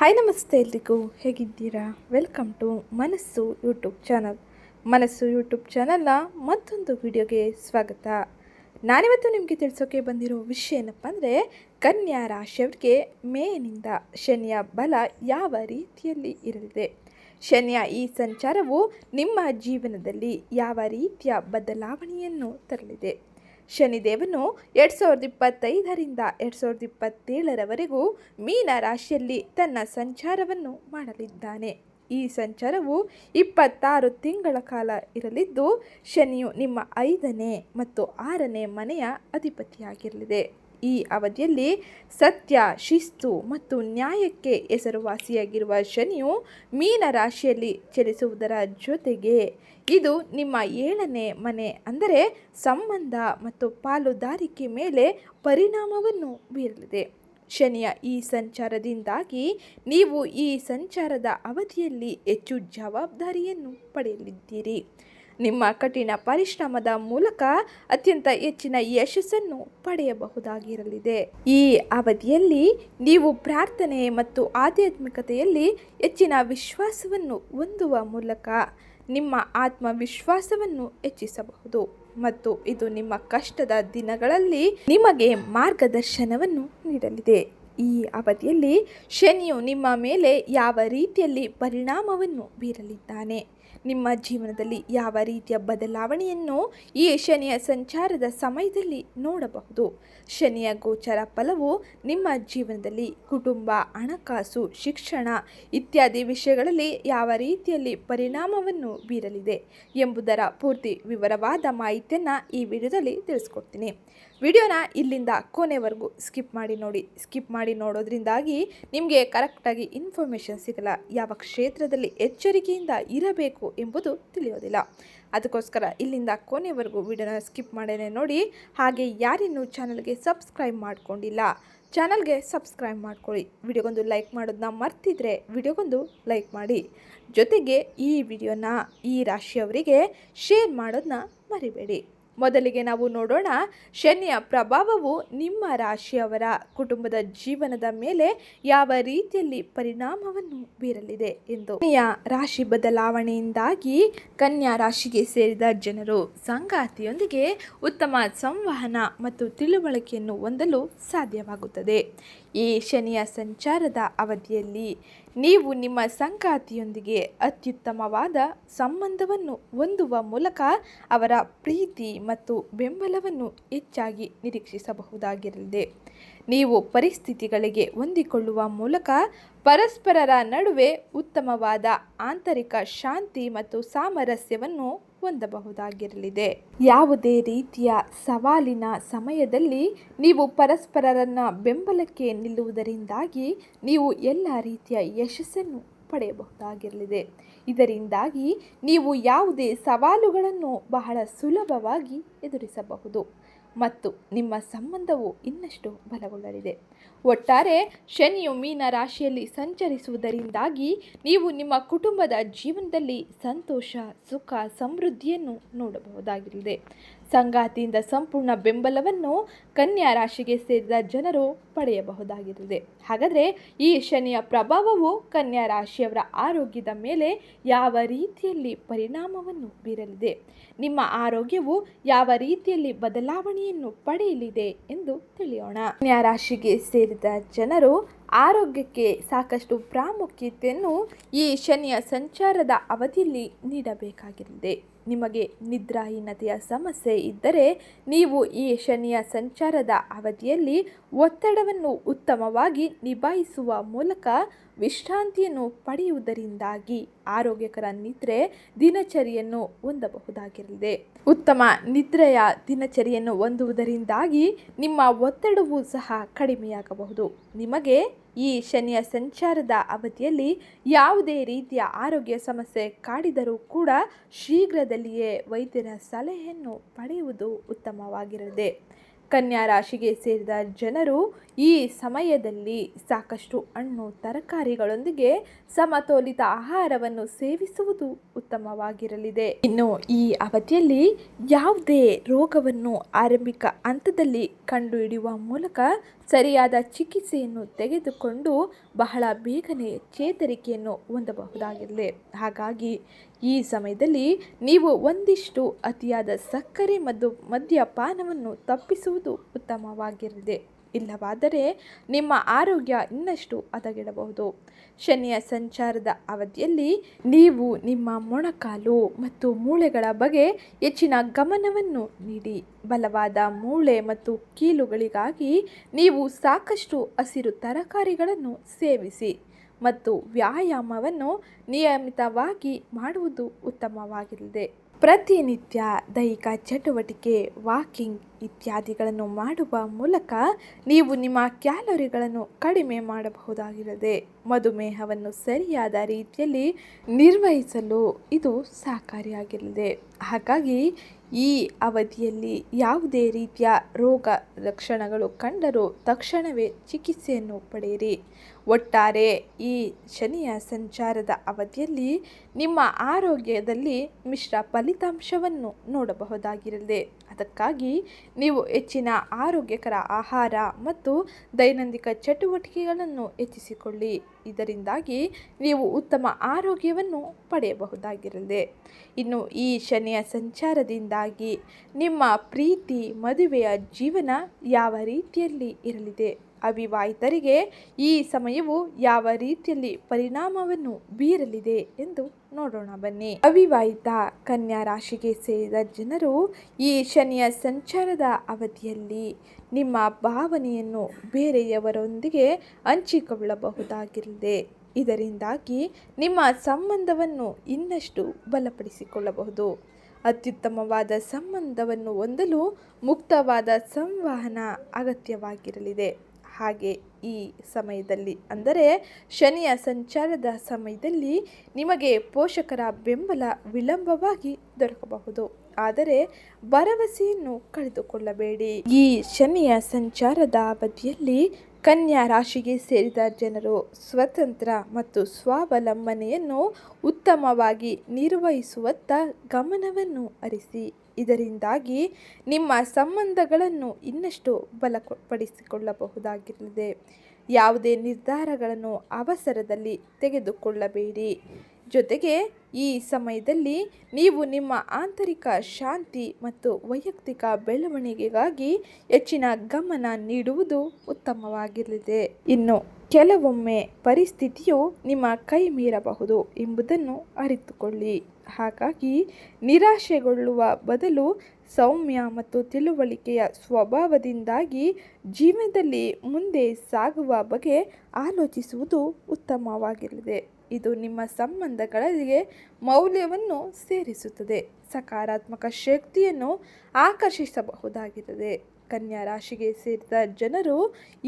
Hi ನಮಸ್ತೆ ಎಲ್ರಿಗೂ. ಹೇಗಿದ್ದೀರಾ? Welcome to Manassu YouTube channel Manassu YouTube ಚಾನಲ್ನ ಮತ್ತೊಂದು ವಿಡಿಯೋಗೆ ಸ್ವಾಗತ. ನಾನಿವತ್ತು ನಿಮಗೆ ತಿಳಿಸೋಕೆ ಬಂದಿರೋ ವಿಷಯ ಏನಪ್ಪ ಅಂದರೆ, ಕನ್ಯಾ ರಾಶಿಯವರಿಗೆ ಮೇನಿಂದ ಶನಿಯ ಬಲ ಯಾವ ರೀತಿಯಲ್ಲಿ ಇರಲಿದೆ? ಶನಿಯ ಈ ಸಂಚಾರವು ನಿಮ್ಮ ಜೀವನದಲ್ಲಿ ಯಾವ ರೀತಿಯ ಬದಲಾವಣೆಯನ್ನು ತರಲಿದೆ? ಶನಿದೇವನು ಎರಡು ಸಾವಿರದ ಇಪ್ಪತ್ತೈದರಿಂದ ಎರಡು ಸಾವಿರದ ಇಪ್ಪತ್ತೇಳರವರೆಗೂ ಮೀನ ರಾಶಿಯಲ್ಲಿ ತನ್ನ ಸಂಚಾರವನ್ನು ಮಾಡಲಿದ್ದಾನೆ. ಈ ಸಂಚಾರವು ಇಪ್ಪತ್ತಾರು ತಿಂಗಳ ಕಾಲ ಇರಲಿದ್ದು, ಶನಿಯು ನಿಮ್ಮ ಐದನೇ ಮತ್ತು ಆರನೇ ಮನೆಯ ಅಧಿಪತಿಯಾಗಿರಲಿದೆ. ಈ ಅವಧಿಯಲ್ಲಿ ಸತ್ಯ, ಶಿಸ್ತು ಮತ್ತು ನ್ಯಾಯಕ್ಕೆ ಹೆಸರುವಾಸಿಯಾಗಿರುವ ಶನಿಯು ಮೀನ ರಾಶಿಯಲ್ಲಿ ಚಲಿಸುವುದರ ಜೊತೆಗೆ ಇದು ನಿಮ್ಮ ಏಳನೇ ಮನೆ ಅಂದರೆ ಸಂಬಂಧ ಮತ್ತು ಪಾಲುದಾರಿಕೆ ಮೇಲೆ ಪರಿಣಾಮವನ್ನು ಬೀರಲಿದೆ. ಶನಿಯ ಈ ಸಂಚಾರದಿಂದಾಗಿ ನೀವು ಈ ಸಂಚಾರದ ಅವಧಿಯಲ್ಲಿ ಹೆಚ್ಚು ಜವಾಬ್ದಾರಿಯನ್ನು ಪಡೆಯಲಿದ್ದೀರಿ. ನಿಮ್ಮ ಕಠಿಣ ಪರಿಶ್ರಮದ ಮೂಲಕ ಅತ್ಯಂತ ಹೆಚ್ಚಿನ ಯಶಸ್ಸನ್ನು ಪಡೆಯಬಹುದಾಗಿರಲಿದೆ. ಈ ಅವಧಿಯಲ್ಲಿ ನೀವು ಪ್ರಾರ್ಥನೆ ಮತ್ತು ಆಧ್ಯಾತ್ಮಿಕತೆಯಲ್ಲಿ ಹೆಚ್ಚಿನ ವಿಶ್ವಾಸವನ್ನು ಹೊಂದುವ ಮೂಲಕ ನಿಮ್ಮ ಆತ್ಮವಿಶ್ವಾಸವನ್ನು ಹೆಚ್ಚಿಸಬಹುದು ಮತ್ತು ಇದು ನಿಮ್ಮ ಕಷ್ಟದ ದಿನಗಳಲ್ಲಿ ನಿಮಗೆ ಮಾರ್ಗದರ್ಶನವನ್ನು ನೀಡಲಿದೆ. ಈ ಅವಧಿಯಲ್ಲಿ ಶನಿಯು ನಿಮ್ಮ ಮೇಲೆ ಯಾವ ರೀತಿಯಲ್ಲಿ ಪರಿಣಾಮವನ್ನು ಬೀರಲಿದ್ದಾನೆ? ನಿಮ್ಮ ಜೀವನದಲ್ಲಿ ಯಾವ ರೀತಿಯ ಬದಲಾವಣೆಯನ್ನು ಈ ಶನಿಯ ಸಂಚಾರದ ಸಮಯದಲ್ಲಿ ನೋಡಬಹುದು? ಶನಿಯ ಗೋಚರ ಫಲವು ನಿಮ್ಮ ಜೀವನದಲ್ಲಿ ಕುಟುಂಬ, ಹಣಕಾಸು, ಶಿಕ್ಷಣ ಇತ್ಯಾದಿ ವಿಷಯಗಳಲ್ಲಿ ಯಾವ ರೀತಿಯಲ್ಲಿ ಪರಿಣಾಮವನ್ನು ಬೀರಲಿದೆ ಎಂಬುದರ ಪೂರ್ತಿ ವಿವರವಾದ ಮಾಹಿತಿಯನ್ನು ಈ ವಿಡಿಯೋದಲ್ಲಿ ತಿಳಿಸ್ಕೊಡ್ತೀನಿ. ವಿಡಿಯೋನ ಇಲ್ಲಿಂದ ಕೊನೆವರೆಗೂ ಸ್ಕಿಪ್ ಮಾಡಿ ನೋಡಿ. ಸ್ಕಿಪ್ ಮಾಡಿ ನೋಡೋದ್ರಿಂದಾಗಿ ನಿಮಗೆ ಕರೆಕ್ಟಾಗಿ ಇನ್ಫಾರ್ಮೇಷನ್ ಸಿಗಲ್ಲ. ಯಾವ ಕ್ಷೇತ್ರದಲ್ಲಿ ಎಚ್ಚರಿಕೆಯಿಂದ ಇರಬೇಕು ಎಂಬುದು ತಿಳಿಯೋದಿಲ್ಲ. ಅದಕ್ಕೋಸ್ಕರ ಇಲ್ಲಿಂದ ಕೊನೆವರೆಗೂ ವಿಡಿಯೋನ ಸ್ಕಿಪ್ ಮಾಡೇನೆ ನೋಡಿ, ಹಾಗೆ ಯಾರಿನ್ನೂ ಚಾನಲ್ಗೆ ಸಬ್ಸ್ಕ್ರೈಬ್ ಮಾಡ್ಕೊಂಡಿಲ್ಲ, ಚಾನಲ್ಗೆ ಸಬ್ಸ್ಕ್ರೈಬ್ ಮಾಡ್ಕೊಳ್ಳಿ. ವಿಡಿಯೋಗೊಂದು ಲೈಕ್ ಮಾಡೋದನ್ನ ಮರ್ತಿದ್ರೆ ವಿಡಿಯೋಗೊಂದು ಲೈಕ್ ಮಾಡಿ. ಜೊತೆಗೆ ಈ ವಿಡಿಯೋನ ಈ ರಾಶಿಯವರಿಗೆ ಶೇರ್ ಮಾಡೋದನ್ನ ಮರಿಬೇಡಿ. ಮೊದಲಿಗೆ ನಾವು ನೋಡೋಣ, ಶನಿಯ ಪ್ರಭಾವವು ನಿಮ್ಮ ರಾಶಿಯವರ ಕುಟುಂಬದ ಜೀವನದ ಮೇಲೆ ಯಾವ ರೀತಿಯಲ್ಲಿ ಪರಿಣಾಮವನ್ನು ಬೀರಲಿದೆ ಎಂದು. ಶನಿಯ ರಾಶಿ ಬದಲಾವಣೆಯಿಂದಾಗಿ ಕನ್ಯಾ ರಾಶಿಗೆ ಸೇರಿದ ಜನರು ಸಂಗಾತಿಯೊಂದಿಗೆ ಉತ್ತಮ ಸಂವಹನ ಮತ್ತು ತಿಳುವಳಿಕೆಯನ್ನು ಹೊಂದಲು ಸಾಧ್ಯವಾಗುತ್ತದೆ. ಈ ಶನಿಯ ಸಂಚಾರದ ಅವಧಿಯಲ್ಲಿ ನೀವು ನಿಮ್ಮ ಸಂಗಾತಿಯೊಂದಿಗೆ ಅತ್ಯುತ್ತಮವಾದ ಸಂಬಂಧವನ್ನು ಹೊಂದುವ ಮೂಲಕ ಅವರ ಪ್ರೀತಿ ಮತ್ತು ಬೆಂಬಲವನ್ನು ಹೆಚ್ಚಾಗಿ ನಿರೀಕ್ಷಿಸಬಹುದಾಗಿರಲಿದೆ. ನೀವು ಪರಿಸ್ಥಿತಿಗಳಿಗೆ ಹೊಂದಿಕೊಳ್ಳುವ ಮೂಲಕ ಪರಸ್ಪರರ ನಡುವೆ ಉತ್ತಮವಾದ ಆಂತರಿಕ ಶಾಂತಿ ಮತ್ತು ಸಾಮರಸ್ಯವನ್ನು ಹೊಂದಬಹುದಾಗಿರಲಿದೆ. ಯಾವುದೇ ರೀತಿಯ ಸವಾಲಿನ ಸಮಯದಲ್ಲಿ ನೀವು ಪರಸ್ಪರರನ್ನ ಬೆಂಬಲಕ್ಕೆ ನಿಲ್ಲುವುದರಿಂದಾಗಿ ನೀವು ಎಲ್ಲ ರೀತಿಯ ಯಶಸ್ಸನ್ನು ಪಡೆಯಬಹುದಾಗಿರಲಿದೆ. ಇದರಿಂದಾಗಿ ನೀವು ಯಾವುದೇ ಸವಾಲುಗಳನ್ನು ಬಹಳ ಸುಲಭವಾಗಿ ಎದುರಿಸಬಹುದು. ಮತ್ತು ನಿಮ್ಮ ಸಂಬಂಧವು ಇನ್ನಷ್ಟು ಬಲಗೊಳ್ಳಲಿದೆ. ಒಟ್ಟಾರೆ ಶನಿಯು ಮೀನ ರಾಶಿಯಲ್ಲಿ ಸಂಚರಿಸುವುದರಿಂದಾಗಿ ನೀವು ನಿಮ್ಮ ಕುಟುಂಬದ ಜೀವನದಲ್ಲಿ ಸಂತೋಷ, ಸುಖ, ಸಮೃದ್ಧಿಯನ್ನು ನೋಡಬಹುದಾಗಿರಲಿದೆ. ಸಂಗಾತಿಯಿಂದ ಸಂಪೂರ್ಣ ಬೆಂಬಲವನ್ನು ಕನ್ಯಾ ರಾಶಿಗೆ ಸೇರಿದ ಜನರು ಪಡೆಯಬಹುದಾಗಿರಲಿದೆ. ಹಾಗಾದರೆ ಈ ಶನಿಯ ಪ್ರಭಾವವು ಕನ್ಯಾ ರಾಶಿಯವರ ಆರೋಗ್ಯದ ಮೇಲೆ ಯಾವ ರೀತಿಯಲ್ಲಿ ಪರಿಣಾಮವನ್ನು ಬೀರಲಿದೆ? ನಿಮ್ಮ ಆರೋಗ್ಯವು ಯಾವ ರೀತಿಯಲ್ಲಿ ಬದಲಾವಣೆಯನ್ನು ಪಡೆಯಲಿದೆ ಎಂದು ತಿಳಿಯೋಣ. ಕನ್ಯಾ ರಾಶಿಗೆ ಸೇರಿದ ಜನರು ಆರೋಗ್ಯಕ್ಕೆ ಸಾಕಷ್ಟು ಪ್ರಾಮುಖ್ಯತೆಯನ್ನು ಈ ಶನಿಯ ಸಂಚಾರದ ಅವಧಿಯಲ್ಲಿ ನೀಡಬೇಕಾಗಿರಲಿದೆ. ನಿಮಗೆ ನಿದ್ರಾಹೀನತೆಯ ಸಮಸ್ಯೆ ಇದ್ದರೆ ನೀವು ಈ ಶನಿಯ ಸಂಚಾರದ ಅವಧಿಯಲ್ಲಿ ಒತ್ತಡವನ್ನು ಉತ್ತಮವಾಗಿ ನಿಭಾಯಿಸುವ ಮೂಲಕ ವಿಶ್ರಾಂತಿಯನ್ನು ಪಡೆಯುವುದರಿಂದಾಗಿ ಆರೋಗ್ಯಕರ ನಿದ್ರೆ ದಿನಚರಿಯನ್ನು ಹೊಂದಬಹುದಾಗಿರಲಿದೆ. ಉತ್ತಮ ನಿದ್ರೆಯ ದಿನಚರಿಯನ್ನು ಹೊಂದುವುದರಿಂದಾಗಿ ನಿಮ್ಮ ಒತ್ತಡವೂ ಸಹ ಕಡಿಮೆಯಾಗಬಹುದು. ನಿಮಗೆ ಈ ಶನಿಯ ಸಂಚಾರದ ಅವಧಿಯಲ್ಲಿ ಯಾವುದೇ ರೀತಿಯ ಆರೋಗ್ಯ ಸಮಸ್ಯೆ ಕಾಡಿದರೂ ಕೂಡ ಶೀಘ್ರದಲ್ಲಿಯೇ ವೈದ್ಯರ ಸಲಹೆಯನ್ನು ಪಡೆಯುವುದು ಉತ್ತಮವಾಗಿರದೆ ಕನ್ಯಾ ರಾಶಿಗೆ ಸೇರಿದ ಜನರು ಈ ಸಮಯದಲ್ಲಿ ಸಾಕಷ್ಟು ಹಣ್ಣು, ತರಕಾರಿಗಳೊಂದಿಗೆ ಸಮತೋಲಿತ ಆಹಾರವನ್ನು ಸೇವಿಸುವುದು ಉತ್ತಮವಾಗಿರಲಿದೆ. ಇನ್ನು ಈ ಅವಧಿಯಲ್ಲಿ ಯಾವುದೇ ರೋಗವನ್ನು ಆರಂಭಿಕ ಹಂತದಲ್ಲಿ ಕಂಡುಹಿಡಿಯುವ ಮೂಲಕ ಸರಿಯಾದ ಚಿಕಿತ್ಸೆಯನ್ನು ತೆಗೆದುಕೊಂಡು ಬಹಳ ಬೇಗನೆ ಚೇತರಿಕೆಯನ್ನು ಹೊಂದಬಹುದಾಗಿದೆ. ಹಾಗಾಗಿ ಈ ಸಮಯದಲ್ಲಿ ನೀವು ಒಂದಿಷ್ಟು ಅತಿಯಾದ ಸಕ್ಕರೆ ಮತ್ತು ಮದ್ಯಪಾನವನ್ನು ತಪ್ಪಿಸುವುದು ಉತ್ತಮವಾಗಿರಲಿದೆ. ಇಲ್ಲವಾದರೆ ನಿಮ್ಮ ಆರೋಗ್ಯ ಇನ್ನಷ್ಟು ಹದಗೆಡಬಹುದು. ಶನಿಯ ಸಂಚಾರದ ಅವಧಿಯಲ್ಲಿ ನೀವು ನಿಮ್ಮ ಮೊಣಕಾಲು ಮತ್ತು ಮೂಳೆಗಳ ಬಗ್ಗೆ ಹೆಚ್ಚಿನ ಗಮನವನ್ನು ನೀಡಿ. ಬಲವಾದ ಮೂಳೆ ಮತ್ತು ಕೀಲುಗಳಿಗಾಗಿ ನೀವು ಸಾಕಷ್ಟು ಹಸಿರು ತರಕಾರಿಗಳನ್ನು ಸೇವಿಸಿ ಮತ್ತು ವ್ಯಾಯಾಮವನ್ನು ನಿಯಮಿತವಾಗಿ ಮಾಡುವುದು ಉತ್ತಮವಾಗಿರಲಿದೆ ಪ್ರತಿನಿತ್ಯ ದೈಹಿಕ ಚಟುವಟಿಕೆ, ವಾಕಿಂಗ್ ಇತ್ಯಾದಿಗಳನ್ನು ಮಾಡುವ ಮೂಲಕ ನೀವು ನಿಮ್ಮ ಕ್ಯಾಲೋರಿಗಳನ್ನು ಕಡಿಮೆ ಮಾಡಬಹುದಾಗಿರದೆ ಮಧುಮೇಹವನ್ನು ಸರಿಯಾದ ರೀತಿಯಲ್ಲಿ ನಿರ್ವಹಿಸಲು ಇದು ಸಹಕಾರಿಯಾಗಿರಲಿದೆ. ಹಾಗಾಗಿ ಈ ಅವಧಿಯಲ್ಲಿ ಯಾವುದೇ ರೀತಿಯ ರೋಗ ಲಕ್ಷಣಗಳು ಕಂಡರೂ ತಕ್ಷಣವೇ ಚಿಕಿತ್ಸೆಯನ್ನು ಪಡೆಯಿರಿ. ಒಟ್ಟಾರೆ ಈ ಶನಿಯ ಸಂಚಾರದ ಅವಧಿಯಲ್ಲಿ ನಿಮ್ಮ ಆರೋಗ್ಯದಲ್ಲಿ ಮಿಶ್ರ ಫಲಿತಾಂಶವನ್ನು ನೋಡಬಹುದಾಗಿರಲಿದೆ. ಅದಕ್ಕಾಗಿ ನೀವು ಹೆಚ್ಚಿನ ಆರೋಗ್ಯಕರ ಆಹಾರ ಮತ್ತು ದೈನಂದಿನ ಚಟುವಟಿಕೆಗಳನ್ನು ಹೆಚ್ಚಿಸಿಕೊಳ್ಳಿ. ಇದರಿಂದಾಗಿ ನೀವು ಉತ್ತಮ ಆರೋಗ್ಯವನ್ನು ಪಡೆಯಬಹುದಾಗಿರಲಿದೆ ಇನ್ನು ಈ ಶನಿಯ ಸಂಚಾರದಿಂದಾಗಿ ನಿಮ್ಮ ಪ್ರೀತಿ, ಮದುವೆಯ ಜೀವನ ಯಾವ ರೀತಿಯಲ್ಲಿ ಇರಲಿದೆ? ಅವಿವಾಹಿತರಿಗೆ ಈ ಸಮಯವು ಯಾವ ರೀತಿಯಲ್ಲಿ ಪರಿಣಾಮವನ್ನು ಬೀರಲಿದೆ ಎಂದು ನೋಡೋಣ ಬನ್ನಿ. ಅವಿವಾಹಿತ ಕನ್ಯಾ ರಾಶಿಗೆ ಸೇರಿದ ಜನರು ಈ ಶನಿಯ ಸಂಚಾರದ ಅವಧಿಯಲ್ಲಿ ನಿಮ್ಮ ಭಾವನೆಯನ್ನು ಬೇರೆಯವರೊಂದಿಗೆ ಹಂಚಿಕೊಳ್ಳಬಹುದಾಗಿರಲಿದೆ. ಇದರಿಂದಾಗಿ ನಿಮ್ಮ ಸಂಬಂಧವನ್ನು ಇನ್ನಷ್ಟು ಬಲಪಡಿಸಿಕೊಳ್ಳಬಹುದು. ಅತ್ಯುತ್ತಮವಾದ ಸಂಬಂಧವನ್ನು ಹೊಂದಲು ಮುಕ್ತವಾದ ಸಂವಹನ ಅಗತ್ಯವಾಗಿರಲಿದೆ. ಹಾಗೆ ಈ ಸಮಯದಲ್ಲಿ. ಅಂದರೆ ಶನಿಯ ಸಂಚಾರದ ಸಮಯದಲ್ಲಿ ನಿಮಗೆ ಪೋಷಕರ ಬೆಂಬಲ ವಿಳಂಬವಾಗಿ ದೊರಕಬಹುದು. ಆದರೆ ಭರವಸೆಯನ್ನು ಕಳೆದುಕೊಳ್ಳಬೇಡಿ. ಈ ಶನಿಯ ಸಂಚಾರದ ಅವಧಿಯಲ್ಲಿ ಕನ್ಯಾ ರಾಶಿಗೆ ಸೇರಿದ ಜನರು ಸ್ವತಂತ್ರ ಮತ್ತು ಸ್ವಾವಲಂಬನೆಯನ್ನು ಉತ್ತಮವಾಗಿ ನಿರ್ವಹಿಸುವತ್ತ ಗಮನವನ್ನು ಹರಿಸಿ. ಇದರಿಂದಾಗಿ ನಿಮ್ಮ ಸಂಬಂಧಗಳನ್ನು ಇನ್ನಷ್ಟು ಬಲಪಡಿಸಿಕೊಳ್ಳಬಹುದಾಗಿರಲಿದೆ. ಯಾವುದೇ ನಿರ್ಧಾರಗಳನ್ನು ಅವಸರದಲ್ಲಿ ತೆಗೆದುಕೊಳ್ಳಬೇಡಿ. ಜೊತೆಗೆ ಈ ಸಮಯದಲ್ಲಿ ನೀವು ನಿಮ್ಮ ಆಂತರಿಕ ಶಾಂತಿ ಮತ್ತು ವೈಯಕ್ತಿಕ ಬೆಳವಣಿಗೆಗಾಗಿ ಹೆಚ್ಚಿನ ಗಮನ ನೀಡುವುದು ಉತ್ತಮವಾಗಿರಲಿದೆ. ಇನ್ನು ಕೆಲವೊಮ್ಮೆ ಪರಿಸ್ಥಿತಿಯು ನಿಮ್ಮ ಕೈ ಮೀರಬಹುದು ಎಂಬುದನ್ನು ಅರಿತುಕೊಳ್ಳಿ. ಹಾಗಾಗಿ ನಿರಾಶೆಗೊಳ್ಳುವ ಬದಲು ಸೌಮ್ಯ ಮತ್ತು ತಿಳುವಳಿಕೆಯ ಸ್ವಭಾವದಿಂದಾಗಿ ಜೀವನದಲ್ಲಿ ಮುಂದೆ ಸಾಗುವ ಬಗ್ಗೆ ಆಲೋಚಿಸುವುದು ಉತ್ತಮವಾಗಿರಲಿದೆ. ಇದು ನಿಮ್ಮ ಸಂಬಂಧಗಳಿಗೆ ಮೌಲ್ಯವನ್ನು ಸೇರಿಸುತ್ತದೆ. ಸಕಾರಾತ್ಮಕ ಶಕ್ತಿಯನ್ನು ಆಕರ್ಷಿಸಬಹುದಾಗಿರುತ್ತದೆ ಕನ್ಯಾ ರಾಶಿಗೆ ಸೇರಿದ ಜನರು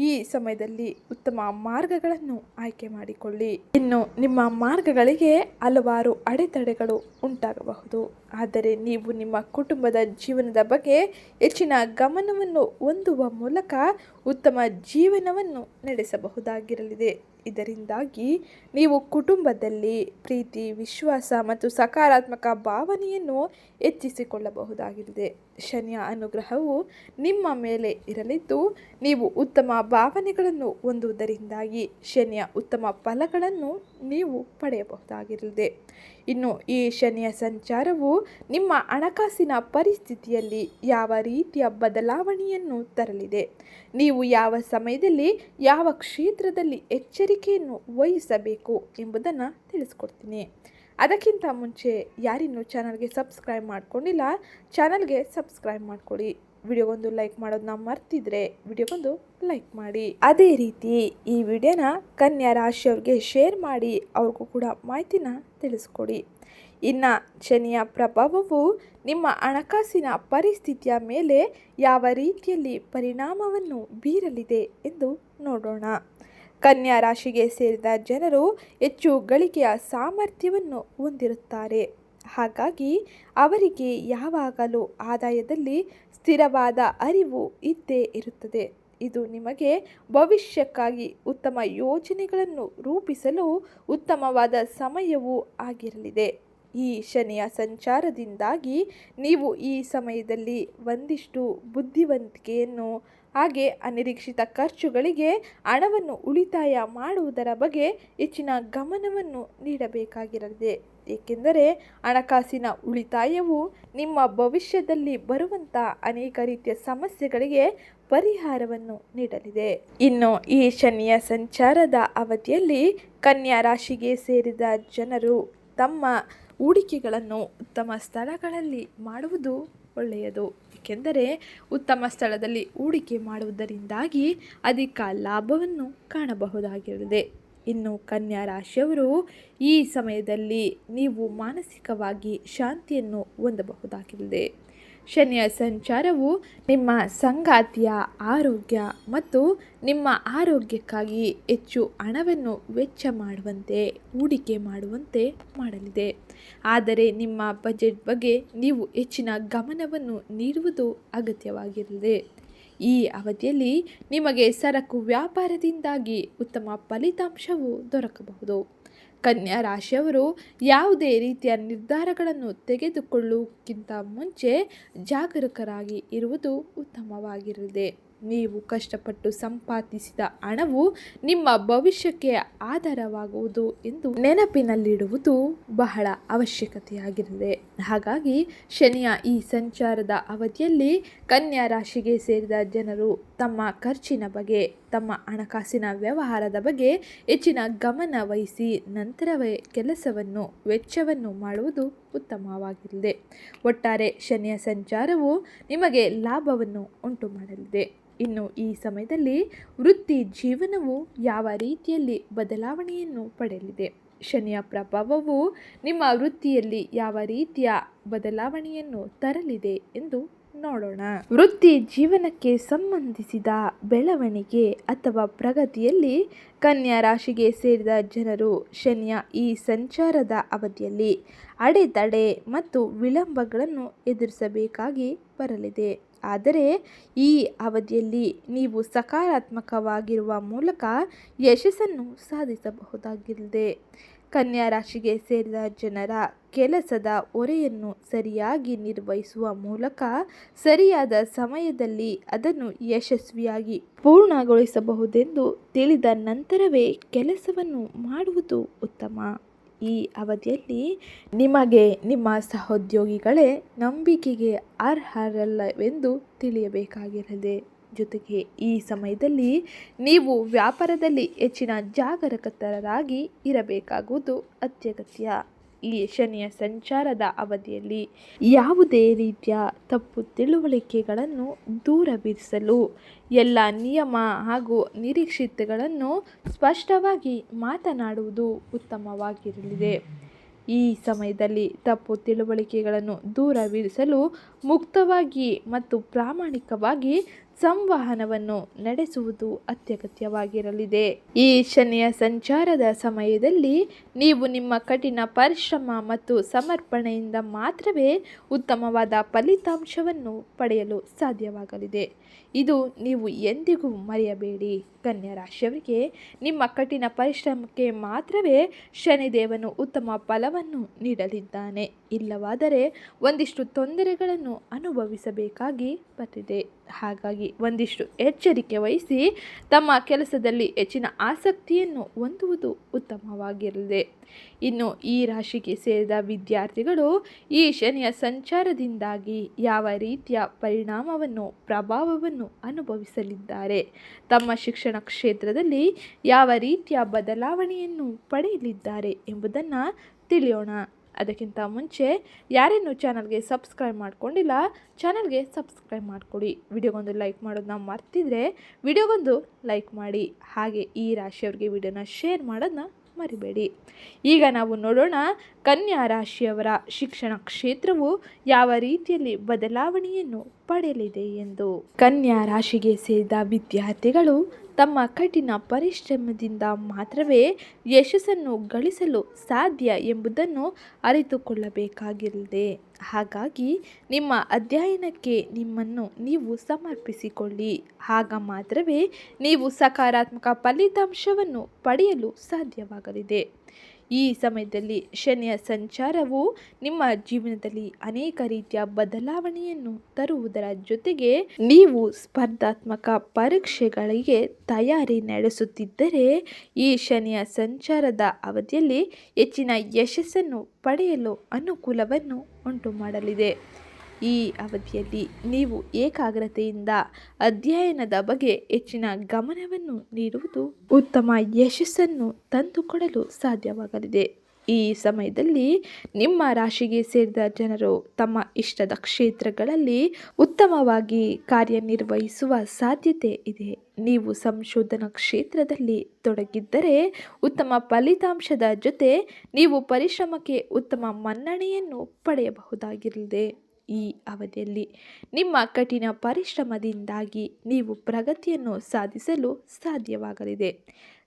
ಈ ಸಮಯದಲ್ಲಿ ಉತ್ತಮ ಮಾರ್ಗಗಳನ್ನು ಆಯ್ಕೆ ಮಾಡಿಕೊಳ್ಳಿ. ಇನ್ನು ನಿಮ್ಮ ಮಾರ್ಗಗಳಿಗೆ ಹಲವಾರು ಅಡೆತಡೆಗಳು ಉಂಟಾಗಬಹುದು. ಆದರೆ ನೀವು ನಿಮ್ಮ ಕುಟುಂಬದ ಜೀವನದ ಬಗ್ಗೆ ಹೆಚ್ಚಿನ ಗಮನವನ್ನು ಹೊಂದುವ ಮೂಲಕ ಉತ್ತಮ ಜೀವನವನ್ನು ನಡೆಸಬಹುದಾಗಿರಲಿದೆ. ಇದರಿಂದಾಗಿ ನೀವು ಕುಟುಂಬದಲ್ಲಿ ಪ್ರೀತಿ, ವಿಶ್ವಾಸ ಮತ್ತು ಸಕಾರಾತ್ಮಕ ಭಾವನೆಯನ್ನು ಹೆಚ್ಚಿಸಿಕೊಳ್ಳಬಹುದಾಗಿದೆ. ಶನಿಯ ಅನುಗ್ರಹವು ನಿಮ್ಮ ಮೇಲೆ ಇರಲಿದ್ದು, ನೀವು ಉತ್ತಮ ಭಾವನೆಗಳನ್ನು ಹೊಂದುವುದರಿಂದಾಗಿ ಶನಿಯ ಉತ್ತಮ ಫಲಗಳನ್ನು ನೀವು ಪಡೆಯಬಹುದಾಗಿರಲಿದೆ. ಇನ್ನು ಈ ಶನಿಯ ಸಂಚಾರವು ನಿಮ್ಮ ಹಣಕಾಸಿನ ಪರಿಸ್ಥಿತಿಯಲ್ಲಿ ಯಾವ ರೀತಿಯ ಬದಲಾವಣೆಯನ್ನು ತರಲಿದೆ? ನೀವು ಯಾವ ಸಮಯದಲ್ಲಿ, ಯಾವ ಕ್ಷೇತ್ರದಲ್ಲಿ ಎಚ್ಚರಿಕೆಯನ್ನು ವಹಿಸಬೇಕು ಎಂಬುದನ್ನು ತಿಳಿಸ್ಕೊಡ್ತೀನಿ. ಅದಕ್ಕಿಂತ ಮುಂಚೆ ಯಾರಿನ್ನೂ ಚಾನಲ್ಗೆ ಸಬ್ಸ್ಕ್ರೈಬ್ ಮಾಡಿಕೊಂಡಿಲ್ಲ, ಚಾನಲ್ಗೆ ಸಬ್ಸ್ಕ್ರೈಬ್ ಮಾಡ್ಕೊಳ್ಳಿ. ವಿಡಿಯೋಗೊಂದು ಲೈಕ್ ಮಾಡೋದನ್ನ ಮರ್ತಿದ್ರೆ ವಿಡಿಯೋಗೊಂದು ಲೈಕ್ ಮಾಡಿ. ಅದೇ ರೀತಿ ಈ ವಿಡಿಯೋನ ಕನ್ಯಾ ರಾಶಿಯವ್ರಿಗೆ ಶೇರ್ ಮಾಡಿ, ಅವ್ರಿಗೂ ಕೂಡ ಮಾಹಿತಿನ ತಿಳಿಸ್ಕೊಡಿ. ಇನ್ನು ಶನಿಯ ಪ್ರಭಾವವು ನಿಮ್ಮ ಹಣಕಾಸಿನ ಪರಿಸ್ಥಿತಿಯ ಮೇಲೆ ಯಾವ ರೀತಿಯಲ್ಲಿ ಪರಿಣಾಮವನ್ನು ಬೀರಲಿದೆ ಎಂದು ನೋಡೋಣ. ಕನ್ಯಾ ರಾಶಿಗೆ ಸೇರಿದ ಜನರು ಹೆಚ್ಚು ಗಳಿಕೆಯ ಸಾಮರ್ಥ್ಯವನ್ನು ಹೊಂದಿರುತ್ತಾರೆ. ಹಾಗಾಗಿ ಅವರಿಗೆ ಯಾವಾಗಲೂ ಆದಾಯದಲ್ಲಿ ಸ್ಥಿರವಾದ ಅರಿವು ಇದ್ದೇ ಇರುತ್ತದೆ. ಇದು ನಿಮಗೆ ಭವಿಷ್ಯಕ್ಕಾಗಿ ಉತ್ತಮ ಯೋಜನೆಗಳನ್ನು ರೂಪಿಸಲು ಉತ್ತಮವಾದ ಸಮಯವೂ ಆಗಿರಲಿದೆ. ಈ ಶನಿಯ ಸಂಚಾರದಿಂದಾಗಿ ನೀವು ಈ ಸಮಯದಲ್ಲಿ ಒಂದಿಷ್ಟು ಬುದ್ಧಿವಂತಿಕೆಯನ್ನು, ಹಾಗೆ ಅನಿರೀಕ್ಷಿತ ಖರ್ಚುಗಳಿಗೆ ಹಣವನ್ನು ಉಳಿತಾಯ ಮಾಡುವುದರ ಬಗ್ಗೆ ಹೆಚ್ಚಿನ ಗಮನವನ್ನು ನೀಡಬೇಕಾಗಿರಲಿದೆ. ಏಕೆಂದರೆ ಹಣಕಾಸಿನ ಉಳಿತಾಯವು ನಿಮ್ಮ ಭವಿಷ್ಯದಲ್ಲಿ ಬರುವಂಥ ಅನೇಕ ರೀತಿಯ ಸಮಸ್ಯೆಗಳಿಗೆ ಪರಿಹಾರವನ್ನು ನೀಡಲಿದೆ. ಇನ್ನು ಈ ಶನಿಯ ಸಂಚಾರದ ಅವಧಿಯಲ್ಲಿ ಕನ್ಯಾ ರಾಶಿಗೆ ಸೇರಿದ ಜನರು ತಮ್ಮ ಹೂಡಿಕೆಗಳನ್ನು ಉತ್ತಮ ಸ್ಥಳಗಳಲ್ಲಿ ಮಾಡುವುದು ಒಳ್ಳೆಯದು. ಏಕೆಂದರೆ ಉತ್ತಮ ಸ್ಥಳದಲ್ಲಿ ಹೂಡಿಕೆ ಮಾಡುವುದರಿಂದಾಗಿ ಅಧಿಕ ಲಾಭವನ್ನು ಕಾಣಬಹುದಾಗಿರುತ್ತದೆ ಇನ್ನು ಕನ್ಯಾ ರಾಶಿಯವರು ಈ ಸಮಯದಲ್ಲಿ ನೀವು ಮಾನಸಿಕವಾಗಿ ಶಾಂತಿಯನ್ನು ಹೊಂದಬಹುದಾಗಿದೆ ಶನಿಯ ಸಂಚಾರವು ನಿಮ್ಮ ಸಂಗಾತಿಯ ಆರೋಗ್ಯ ಮತ್ತು ನಿಮ್ಮ ಆರೋಗ್ಯಕ್ಕಾಗಿ ಹೆಚ್ಚು ಹಣವನ್ನು ವೆಚ್ಚ ಮಾಡುವಂತೆ, ಹೂಡಿಕೆ ಮಾಡುವಂತೆ ಮಾಡಲಿದೆ. ಆದರೆ ನಿಮ್ಮ ಬಜೆಟ್ ಬಗ್ಗೆ ನೀವು ಹೆಚ್ಚಿನ ಗಮನವನ್ನು ನೀಡುವುದು ಅಗತ್ಯವಾಗಿರಲಿದೆ. ಈ ಅವಧಿಯಲ್ಲಿ ನಿಮಗೆ ಸರಕು ವ್ಯಾಪಾರದಿಂದಾಗಿ ಉತ್ತಮ ಫಲಿತಾಂಶವು ದೊರಕಬಹುದು. ಕನ್ಯಾ ರಾಶಿಯವರು ಯಾವುದೇ ರೀತಿಯ ನಿರ್ಧಾರಗಳನ್ನು ತೆಗೆದುಕೊಳ್ಳುವುದಕ್ಕಿಂತ ಮುಂಚೆ ಜಾಗರೂಕರಾಗಿ ಇರುವುದು ಉತ್ತಮವಾಗಿರಲಿದೆ. ನೀವು ಕಷ್ಟಪಟ್ಟು ಸಂಪಾದಿಸಿದ ಹಣವು ನಿಮ್ಮ ಭವಿಷ್ಯಕ್ಕೆ ಆಧಾರವಾಗುವುದು ಎಂದು ನೆನಪಿನಲ್ಲಿಡುವುದು ಬಹಳ ಅವಶ್ಯಕತೆಯಾಗಿರಲಿದೆ ಹಾಗಾಗಿ ಶನಿಯ ಈ ಸಂಚಾರದ ಅವಧಿಯಲ್ಲಿ ಕನ್ಯಾ ರಾಶಿಗೆ ಸೇರಿದ ಜನರು ತಮ್ಮ ಖರ್ಚಿನ ಬಗ್ಗೆ, ತಮ್ಮ ಹಣಕಾಸಿನ ವ್ಯವಹಾರದ ಬಗ್ಗೆ ಹೆಚ್ಚಿನ ಗಮನ ವಹಿಸಿ ನಂತರವೇ ಕೆಲಸವನ್ನು ವೆಚ್ಚವನ್ನು ಮಾಡುವುದು ಉತ್ತಮವಾಗಿರಲಿದೆ. ಒಟ್ಟಾರೆ ಶನಿಯ ಸಂಚಾರವು ನಿಮಗೆ ಲಾಭವನ್ನು ಉಂಟು ಮಾಡಲಿದೆ ಇನ್ನು ಈ ಸಮಯದಲ್ಲಿ ವೃತ್ತಿ ಜೀವನವು ಯಾವ ರೀತಿಯಲ್ಲಿ ಬದಲಾವಣೆಯನ್ನು ಪಡೆಯಲಿದೆ? ಶನಿಯ ಪ್ರಭಾವವು ನಿಮ್ಮ ವೃತ್ತಿಯಲ್ಲಿ ಯಾವ ರೀತಿಯ ಬದಲಾವಣೆಯನ್ನು ತರಲಿದೆ ಎಂದು ನೋಡೋಣ. ವೃತ್ತಿ ಜೀವನಕ್ಕೆ ಸಂಬಂಧಿಸಿದ ಬೆಳವಣಿಗೆ ಅಥವಾ ಪ್ರಗತಿಯಲ್ಲಿ ಕನ್ಯಾ ರಾಶಿಗೆ ಸೇರಿದ ಜನರು ಶನಿಯ ಈ ಸಂಚಾರದ ಅವಧಿಯಲ್ಲಿ ಅಡೆತಡೆ ಮತ್ತು ವಿಳಂಬಗಳನ್ನು ಎದುರಿಸಬೇಕಾಗಿ ಬರಲಿದೆ. ಆದರೆ ಈ ಅವಧಿಯಲ್ಲಿ ನೀವು ಸಕಾರಾತ್ಮಕವಾಗಿರುವ ಮೂಲಕ ಯಶಸ್ಸನ್ನು ಸಾಧಿಸಬಹುದಾಗಿದೆ ಕನ್ಯಾ ರಾಶಿಗೆ ಸೇರಿದ ಜನರ ಕೆಲಸದ ಹೊರೆಯನ್ನು ಸರಿಯಾಗಿ ನಿರ್ವಹಿಸುವ ಮೂಲಕ ಸರಿಯಾದ ಸಮಯದಲ್ಲಿ ಅದನ್ನು ಯಶಸ್ವಿಯಾಗಿ ಪೂರ್ಣಗೊಳಿಸಬಹುದೆಂದು ತಿಳಿದ ನಂತರವೇ ಕೆಲಸವನ್ನು ಮಾಡುವುದು ಉತ್ತಮ. ಈ ಅವಧಿಯಲ್ಲಿ ನಿಮಗೆ ನಿಮ್ಮ ಸಹೋದ್ಯೋಗಿಗಳೇ ನಂಬಿಕೆಗೆ ಅರ್ಹರಲ್ಲವೆಂದು ತಿಳಿಯಬೇಕಾಗಿರದೆ ಜೊತೆಗೆ ಈ ಸಮಯದಲ್ಲಿ ನೀವು ವ್ಯಾಪಾರದಲ್ಲಿ ಹೆಚ್ಚಿನ ಜಾಗರೂಕತರಾಗಿ ಇರಬೇಕಾಗುವುದು ಅತ್ಯಗತ್ಯ. ಈ ಶನಿಯ ಸಂಚಾರದ ಅವಧಿಯಲ್ಲಿ ಯಾವುದೇ ರೀತಿಯ ತಪ್ಪು ತಿಳುವಳಿಕೆಗಳನ್ನು ದೂರವಿರಿಸಲು ಎಲ್ಲ ನಿಯಮ ಹಾಗೂ ನಿರೀಕ್ಷಿತಗಳನ್ನು ಸ್ಪಷ್ಟವಾಗಿ ಮಾತನಾಡುವುದು ಉತ್ತಮವಾಗಿರಲಿದೆ. ಈ ಸಮಯದಲ್ಲಿ ತಪ್ಪು ತಿಳುವಳಿಕೆಗಳನ್ನು ದೂರವಿರಿಸಲು ಮುಕ್ತವಾಗಿ ಮತ್ತು ಪ್ರಾಮಾಣಿಕವಾಗಿ ಸಂವಹನವನ್ನು ನಡೆಸುವುದು ಅತ್ಯಗತ್ಯವಾಗಿರಲಿದೆ. ಈ ಶನಿಯ ಸಂಚಾರದ ಸಮಯದಲ್ಲಿ ನೀವು ನಿಮ್ಮ ಕಠಿಣ ಪರಿಶ್ರಮ ಮತ್ತು ಸಮರ್ಪಣೆಯಿಂದ ಮಾತ್ರವೇ ಉತ್ತಮವಾದ ಫಲಿತಾಂಶವನ್ನು ಪಡೆಯಲು ಸಾಧ್ಯವಾಗಲಿದೆ. ಇದು ನೀವು ಎಂದಿಗೂ ಮರೆಯಬೇಡಿ. ಕನ್ಯಾ ರಾಶಿಯವರಿಗೆ ನಿಮ್ಮ ಕಠಿಣ ಪರಿಶ್ರಮಕ್ಕೆ ಮಾತ್ರವೇ ಶನಿದೇವನು ಉತ್ತಮ ಫಲವನ್ನು ನೀಡಲಿದ್ದಾನೆ. ಇಲ್ಲವಾದರೆ ಒಂದಿಷ್ಟು ತೊಂದರೆಗಳನ್ನು ಅನುಭವಿಸಬೇಕಾಗಿ ಬಂದಿದೆ ಹಾಗಾಗಿ ಒಂದಿಷ್ಟು ಎಚ್ಚರಿಕೆ ವಹಿಸಿ ತಮ್ಮ ಕೆಲಸದಲ್ಲಿ ಹೆಚ್ಚಿನ ಆಸಕ್ತಿಯನ್ನು ಹೊಂದುವುದು ಉತ್ತಮವಾಗಿರಲಿದೆ. ಇನ್ನು ಈ ರಾಶಿಗೆ ಸೇರಿದ ವಿದ್ಯಾರ್ಥಿಗಳು ಈ ಶನಿಯ ಸಂಚಾರದಿಂದಾಗಿ ಯಾವ ರೀತಿಯ ಪರಿಣಾಮವನ್ನು, ಪ್ರಭಾವವನ್ನು ಅನುಭವಿಸಲಿದ್ದಾರೆ? ತಮ್ಮ ಶಿಕ್ಷಣ ಕ್ಷೇತ್ರದಲ್ಲಿ ಯಾವ ರೀತಿಯ ಬದಲಾವಣೆಯನ್ನು ಪಡೆಯಲಿದ್ದಾರೆ ಎಂಬುದನ್ನು ತಿಳಿಯೋಣ. ಅದಕ್ಕಿಂತ ಮುಂಚೆ ಯಾರೇನು ಚಾನಲ್ಗೆ ಸಬ್ಸ್ಕ್ರೈಬ್ ಮಾಡ್ಕೊಂಡಿಲ್ಲ, ಚಾನಲ್ಗೆ ಸಬ್ಸ್ಕ್ರೈಬ್ ಮಾಡಿಕೊಡಿ. ವಿಡಿಯೋಗೊಂದು ಲೈಕ್ ಮಾಡೋದನ್ನ ಮರ್ತಿದ್ರೆ ವಿಡಿಯೋಗೊಂದು ಲೈಕ್ ಮಾಡಿ. ಹಾಗೆ ಈ ರಾಶಿಯವ್ರಿಗೆ ವಿಡಿಯೋನ ಶೇರ್ ಮಾಡೋದನ್ನ ಮರಿಬೇಡಿ. ಈಗ ನಾವು ನೋಡೋಣ ಕನ್ಯಾ ರಾಶಿಯವರ ಶಿಕ್ಷಣ ಕ್ಷೇತ್ರವು ಯಾವ ರೀತಿಯಲ್ಲಿ ಬದಲಾವಣೆಯನ್ನು ಪಡೆಯಲಿದೆ ಎಂದು. ಕನ್ಯಾ ರಾಶಿಗೆ ಸೇರಿದ ವಿದ್ಯಾರ್ಥಿಗಳು ತಮ್ಮ ಕಠಿಣ ಪರಿಶ್ರಮದಿಂದ ಮಾತ್ರವೇ ಯಶಸ್ಸನ್ನು ಗಳಿಸಲು ಸಾಧ್ಯ ಎಂಬುದನ್ನು ಅರಿತುಕೊಳ್ಳಬೇಕಾಗಿರಲಿದೆ. ಹಾಗಾಗಿ ನಿಮ್ಮ ಅಧ್ಯಯನಕ್ಕೆ ನಿಮ್ಮನ್ನು ನೀವು ಸಮರ್ಪಿಸಿಕೊಳ್ಳಿ. ಆಗ ಮಾತ್ರವೇ ನೀವು ಸಕಾರಾತ್ಮಕ ಫಲಿತಾಂಶವನ್ನು ಪಡೆಯಲು ಸಾಧ್ಯವಾಗಲಿದೆ. ಈ ಸಮಯದಲ್ಲಿ ಶನಿಯ ಸಂಚಾರವು ನಿಮ್ಮ ಜೀವನದಲ್ಲಿ ಅನೇಕ ರೀತಿಯ ಬದಲಾವಣೆಯನ್ನು ತರುವುದರ ಜೊತೆಗೆ ನೀವು ಸ್ಪರ್ಧಾತ್ಮಕ ಪರೀಕ್ಷೆಗಳಿಗೆ ತಯಾರಿ ನಡೆಸುತ್ತಿದ್ದರೆ, ಈ ಶನಿಯ ಸಂಚಾರದ ಅವಧಿಯಲ್ಲಿ ಹೆಚ್ಚಿನ ಯಶಸ್ಸನ್ನು ಪಡೆಯಲು ಅನುಕೂಲವನ್ನು ಉಂಟು ಮಾಡಲಿದೆ ಈ ಅವಧಿಯಲ್ಲಿ ನೀವು ಏಕಾಗ್ರತೆಯಿಂದ ಅಧ್ಯಯನದ ಬಗ್ಗೆ ಹೆಚ್ಚಿನ ಗಮನವನ್ನು ನೀಡುವುದು ಉತ್ತಮ ಯಶಸ್ಸನ್ನು ತಂದುಕೊಡಲು ಸಾಧ್ಯವಾಗಲಿದೆ. ಈ ಸಮಯದಲ್ಲಿ ನಿಮ್ಮ ರಾಶಿಗೆ ಸೇರಿದ ಜನರು ತಮ್ಮ ಇಷ್ಟದ ಕ್ಷೇತ್ರಗಳಲ್ಲಿ ಉತ್ತಮವಾಗಿ ಕಾರ್ಯನಿರ್ವಹಿಸುವ ಸಾಧ್ಯತೆ ಇದೆ. ನೀವು ಸಂಶೋಧನಾ ಕ್ಷೇತ್ರದಲ್ಲಿ ತೊಡಗಿದ್ದರೆ ಉತ್ತಮ ಫಲಿತಾಂಶದ ಜೊತೆ ನೀವು ಪರಿಶ್ರಮಕ್ಕೆ ಉತ್ತಮ ಮನ್ನಣೆಯನ್ನು ಪಡೆಯಬಹುದಾಗಿರಲಿದೆ. ಈ ಅವಧಿಯಲ್ಲಿ. ನಿಮ್ಮ ಕಠಿಣ ಪರಿಶ್ರಮದಿಂದಾಗಿ ನೀವು ಪ್ರಗತಿಯನ್ನು ಸಾಧಿಸಲು ಸಾಧ್ಯವಾಗಲಿದೆ.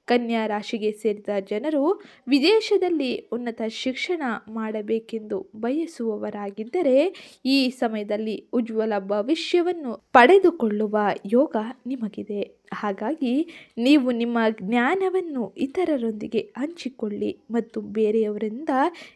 ಕನ್ಯಾ ರಾಶಿಗೆ ಸೇರಿದ ಜನರು ವಿದೇಶದಲ್ಲಿ ಉನ್ನತ ಶಿಕ್ಷಣ ಮಾಡಬೇಕೆಂದು ಬಯಸುವವರಾಗಿದ್ದರೆ ಈ ಸಮಯದಲ್ಲಿ ಉಜ್ವಲ ಭವಿಷ್ಯವನ್ನು ಪಡೆದುಕೊಳ್ಳುವ ಯೋಗ ನಿಮಗಿದೆ. ಹಾಗಾಗಿ ನೀವು ನಿಮ್ಮ ಜ್ಞಾನವನ್ನು ಇತರರೊಂದಿಗೆ ಹಂಚಿಕೊಳ್ಳಿ ಮತ್ತು ಬೇರೆಯವರಿಂದ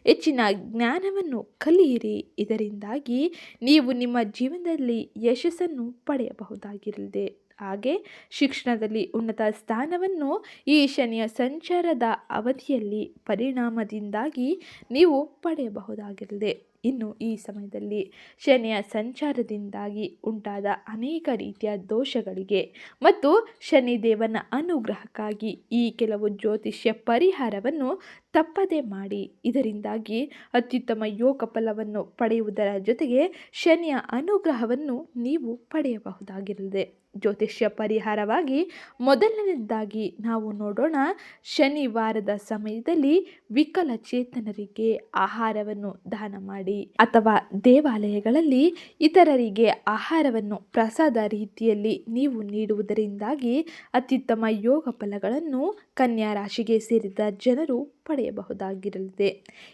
ಹೆಚ್ಚಿನ ಜ್ಞಾನವನ್ನು ಕಲಿಯಿರಿ. ಇದರಿಂದಾಗಿ ನೀವು ನಿಮ್ಮ ಜೀವನದಲ್ಲಿ ಯಶಸ್ಸನ್ನು ಪಡೆಯಬಹುದಾಗಿರಲಿದೆ. ಹಾಗೆ ಶಿಕ್ಷಣದಲ್ಲಿ ಉನ್ನತ ಸ್ಥಾನವನ್ನು ಈ ಶನಿಯ ಸಂಚಾರದ ಅವಧಿಯಲ್ಲಿ ಪರಿಣಾಮದಿಂದಾಗಿ ನೀವು ಪಡೆಯಬಹುದಾಗಿರಲಿದೆ ಇನ್ನು ಈ ಸಮಯದಲ್ಲಿ ಶನಿಯ ಸಂಚಾರದಿಂದಾಗಿ ಉಂಟಾದ ಅನೇಕ ರೀತಿಯ ದೋಷಗಳಿಗೆ ಮತ್ತು ಶನಿದೇವನ ಅನುಗ್ರಹಕ್ಕಾಗಿ ಈ ಕೆಲವು ಜ್ಯೋತಿಷ್ಯ ಪರಿಹಾರವನ್ನು ತಪ್ಪದೆ ಮಾಡಿ, ಇದರಿಂದಾಗಿ ಅತ್ಯುತ್ತಮ ಯೋಗ ಫಲವನ್ನು ಪಡೆಯುವುದರ ಜೊತೆಗೆ ಶನಿಯ ಅನುಗ್ರಹವನ್ನು ನೀವು ಪಡೆಯಬಹುದಾಗಿರಲಿದೆ. ಜ್ಯೋತಿಷ್ಯ ಪರಿಹಾರವಾಗಿ ಮೊದಲನೇದಾಗಿ ನಾವು ನೋಡೋಣ ಶನಿವಾರದ ಸಮಯದಲ್ಲಿ ವಿಕಲಚೇತನರಿಗೆ ಆಹಾರವನ್ನು ದಾನ ಅಥವಾ ದೇವಾಲಯಗಳಲ್ಲಿ ಇತರರಿಗೆ ಆಹಾರವನ್ನು ಪ್ರಸಾದ ರೀತಿಯಲ್ಲಿ ನೀವು ನೀಡುವುದರಿಂದಾಗಿ ಅತ್ಯುತ್ತಮ ಯೋಗ ಫಲಗಳನ್ನು ಕನ್ಯಾ ರಾಶಿಗೆ ಸೇರಿದ ಜನರು ಪಡೆಯಬಹುದಾಗಿರಲಿದೆ.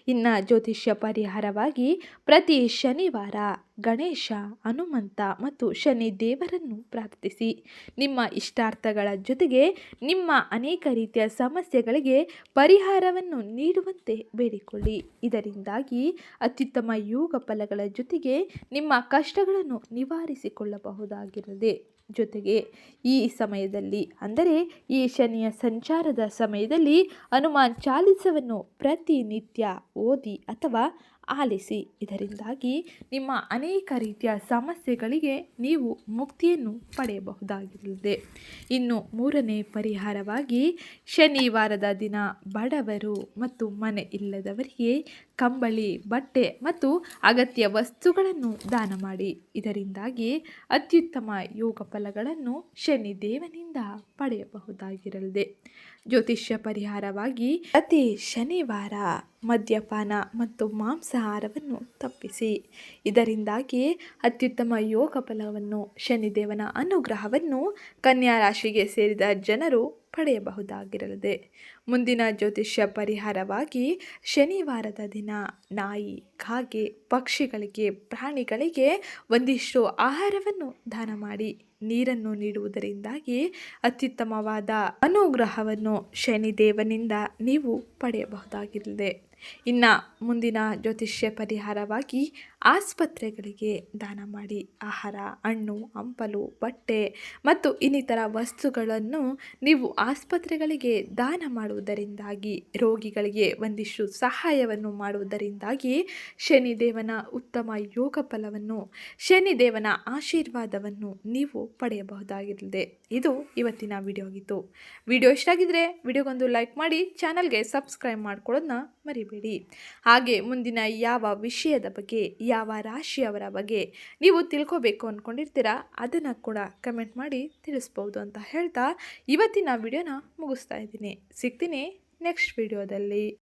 ಇನ್ನು ಜ್ಯೋತಿಷ್ಯ ಪರಿಹಾರವಾಗಿ ಪ್ರತಿ ಶನಿವಾರ ಗಣೇಶ, ಹನುಮಂತ ಮತ್ತು ಶನಿ ದೇವರನ್ನು ಪ್ರಾರ್ಥಿಸಿ. ನಿಮ್ಮ ಇಷ್ಟಾರ್ಥಗಳ ಜೊತೆಗೆ ನಿಮ್ಮ ಅನೇಕ ರೀತಿಯ ಸಮಸ್ಯೆಗಳಿಗೆ ಪರಿಹಾರವನ್ನು ನೀಡುವಂತೆ ಬೇಡಿಕೊಳ್ಳಿ. ಇದರಿಂದಾಗಿ ಅತ್ಯುತ್ತಮ ಯೋಗ ಫಲಗಳ ಜೊತೆಗೆ ನಿಮ್ಮ ಕಷ್ಟಗಳನ್ನು ನಿವಾರಿಸಿಕೊಳ್ಳಬಹುದಾಗಿರದೆ ಜೊತೆಗೆ ಈ ಸಮಯದಲ್ಲಿ ಅಂದರೆ ಈ ಶನಿಯ ಸಂಚಾರದ ಸಮಯದಲ್ಲಿ ಹನುಮಾನ್ ಚಾಲಿಸವನ್ನು ಪ್ರತಿನಿತ್ಯ ಓದಿ ಅಥವಾ ಆಲಿಸಿ. ಇದರಿಂದಾಗಿ ನಿಮ್ಮ ಅನೇಕ ರೀತಿಯ ಸಮಸ್ಯೆಗಳಿಗೆ ನೀವು ಮುಕ್ತಿಯನ್ನು ಪಡೆಯಬಹುದಾಗಿರಲಿದೆ ಇನ್ನು ಮೂರನೇ ಪರಿಹಾರವಾಗಿ ಶನಿವಾರದ ದಿನ ಬಡವರು ಮತ್ತು ಮನೆ ಇಲ್ಲದವರಿಗೆ ಕಂಬಳಿ, ಬಟ್ಟೆ ಮತ್ತು ಅಗತ್ಯ ವಸ್ತುಗಳನ್ನು ದಾನ ಮಾಡಿ. ಇದರಿಂದಾಗಿ ಅತ್ಯುತ್ತಮ ಯೋಗ ಫಲಗಳನ್ನು ಶನಿದೇವನಿಂದ ಪಡೆಯಬಹುದಾಗಿರಲಿದೆ. ಜ್ಯೋತಿಷ್ಯ ಪರಿಹಾರವಾಗಿ ಪ್ರತಿ ಶನಿವಾರ ಮದ್ಯಪಾನ ಮತ್ತು ಮಾಂಸಾಹಾರವನ್ನು ತಪ್ಪಿಸಿ. ಇದರಿಂದಾಗಿ ಅತ್ಯುತ್ತಮ ಯೋಗ ಫಲವನ್ನು ಶನಿದೇವನ ಅನುಗ್ರಹವನ್ನು ಕನ್ಯಾ ರಾಶಿಗೆ ಸೇರಿದ ಜನರು ಪಡೆಯಬಹುದಾಗಿರಲಿದೆ. ಮುಂದಿನ ಜ್ಯೋತಿಷ್ಯ ಪರಿಹಾರವಾಗಿ ಶನಿವಾರದ ದಿನ. ನಾಯಿ, ಕಾಗೆ, ಪಕ್ಷಿಗಳಿಗೆ, ಪ್ರಾಣಿಗಳಿಗೆ ಒಂದಿಷ್ಟು ಆಹಾರವನ್ನು ದಾನ ಮಾಡಿ. ನೀರನ್ನು ನೀಡುವುದರಿಂದಾಗಿ ಅತ್ಯುತ್ತಮವಾದ ಅನುಗ್ರಹವನ್ನು ಶನಿದೇವನಿಂದ ನೀವು ಪಡೆಯಬಹುದಾಗಿರಲಿದೆ. ಇನ್ನು ಮುಂದಿನ ಜ್ಯೋತಿಷ್ಯ ಪರಿಹಾರವಾಗಿ ಆಸ್ಪತ್ರೆಗಳಿಗೆ ದಾನ ಮಾಡಿ. ಆಹಾರ, ಹಣ್ಣು, ಹಂಪಲು, ಬಟ್ಟೆ ಮತ್ತು ಇನ್ನಿತರ ವಸ್ತುಗಳನ್ನು ನೀವು ಆಸ್ಪತ್ರೆಗಳಿಗೆ ದಾನ ಮಾಡುವುದರಿಂದಾಗಿ, ರೋಗಿಗಳಿಗೆ ಒಂದಿಷ್ಟು ಸಹಾಯವನ್ನು ಮಾಡುವುದರಿಂದಾಗಿ ಶನಿದೇವನ ಉತ್ತಮ ಯೋಗ ಫಲವನ್ನು, ಶನಿದೇವನ ಆಶೀರ್ವಾದವನ್ನು ನೀವು ಪಡೆಯಬಹುದಾಗಿರಲಿದೆ. ಇದು ಇವತ್ತಿನ ವಿಡಿಯೋ ಆಗಿತ್ತು ವಿಡಿಯೋ ಇಷ್ಟ ಆಗಿದ್ರೆ ವಿಡಿಯೋಗೊಂದು ಲೈಕ್ ಮಾಡಿ, ಚಾನಲ್ಗೆ ಸಬ್ಸ್ಕ್ರೈಬ್ ಮಾಡ್ಕೊಳ್ಳೋದನ್ನ ಮರಿಬೇಡಿ. ಹಾಗೆ ಮುಂದಿನ ಯಾವ ವಿಷಯದ ಬಗ್ಗೆ, ಯಾವ ರಾಶಿಯವರ ಬಗ್ಗೆ ನೀವು ತಿಳ್ಕೋಬೇಕು ಅಂದ್ಕೊಂಡಿರ್ತೀರಾ ಅದನ್ನು ಕೂಡ ಕಮೆಂಟ್ ಮಾಡಿ ತಿಳಿಸ್ಬೋದು ಅಂತ ಹೇಳ್ತಾ ಇವತ್ತಿನ ವಿಡಿಯೋನ ಮುಗಿಸ್ತಾ ಇದ್ದೀನಿ. ಸಿಗ್ತೀನಿ ನೆಕ್ಸ್ಟ್ ವಿಡಿಯೋದಲ್ಲಿ.